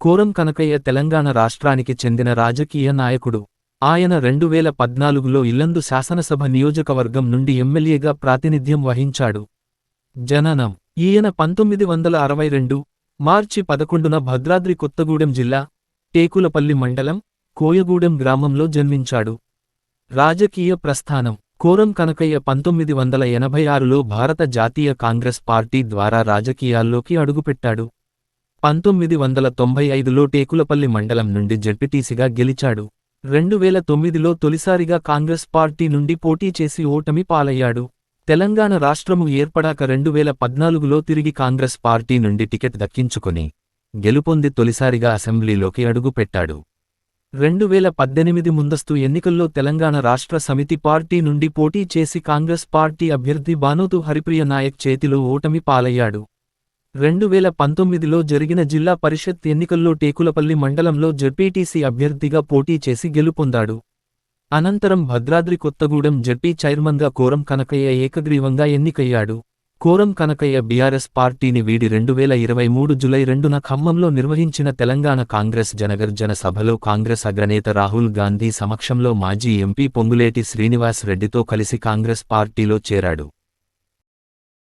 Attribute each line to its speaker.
Speaker 1: Quorum Kanakaiah Telangana రాష్ట్రానికి చెందిన రాజకీయ నాయకుడు. ఆయన రెండు వేల పద్నాలుగులో ఇల్లందు శాసనసభ నియోజకవర్గం నుండి ఎమ్మెల్యేగా ప్రాతినిధ్యం వహించాడు. జననం. ఈయన పంతొమ్మిది వందల అరవై రెండు మార్చి పదకొండున భద్రాద్రి కొత్తగూడెం జిల్లా టేకులపల్లి మండలం కోయగూడెం గ్రామంలో జన్మించాడు. రాజకీయ ప్రస్థానం. కోరం కనకయ్య పంతొమ్మిది వందల ఎనభై ఆరులో భారత జాతీయ కాంగ్రెస్ పార్టీ ద్వారా రాజకీయాల్లోకి అడుగుపెట్టాడు. పంతొమ్మిది వందల తొంభై ఐదులో టేకులపల్లి మండలం నుండి జడ్పీటీసీగా గెలిచాడు. రెండు వేల తొమ్మిదిలో తొలిసారిగా కాంగ్రెస్ పార్టీ నుండి పోటీ చేసి ఓటమి పాలయ్యాడు. తెలంగాణ రాష్ట్రము ఏర్పడాక రెండు వేల పద్నాలుగులో తిరిగి కాంగ్రెస్ పార్టీ నుండి టికెట్ దక్కించుకుని గెలుపొంది తొలిసారిగా అసెంబ్లీలోకి అడుగుపెట్టాడు. రెండు వేల పద్దెనిమిది ముందస్తు ఎన్నికల్లో తెలంగాణ రాష్ట్ర సమితి పార్టీ నుండి పోటీ చేసి కాంగ్రెస్ పార్టీ అభ్యర్థి బానోతు హరిప్రియ నాయక్ చేతిలో ఓటమి పాలయ్యాడు. రెండు వేల పంతొమ్మిదిలో జరిగిన జిల్లా పరిషత్ ఎన్నికల్లో టేకులపల్లి మండలంలో జడ్పీటీసీ అభ్యర్థిగా పోటీ చేసి గెలుపొందాడు. అనంతరం భద్రాద్రి కొత్తగూడెం జడ్పీ చైర్మన్గా కోరం కనకయ్య ఏకగ్రీవంగా ఎన్నికయ్యాడు. కోరం కనకయ్య బీఆర్ఎస్ పార్టీని వీడి రెండు వేల ఇరవై మూడు జులై రెండున ఖమ్మంలో నిర్వహించిన తెలంగాణ కాంగ్రెస్ జనగర్జన సభలో కాంగ్రెస్ అగ్రనేత రాహుల్ గాంధీ సమక్షంలో మాజీ ఎంపీ పొంగులేటి శ్రీనివాస్ రెడ్డితో కలిసి కాంగ్రెస్ పార్టీలో చేరాడు.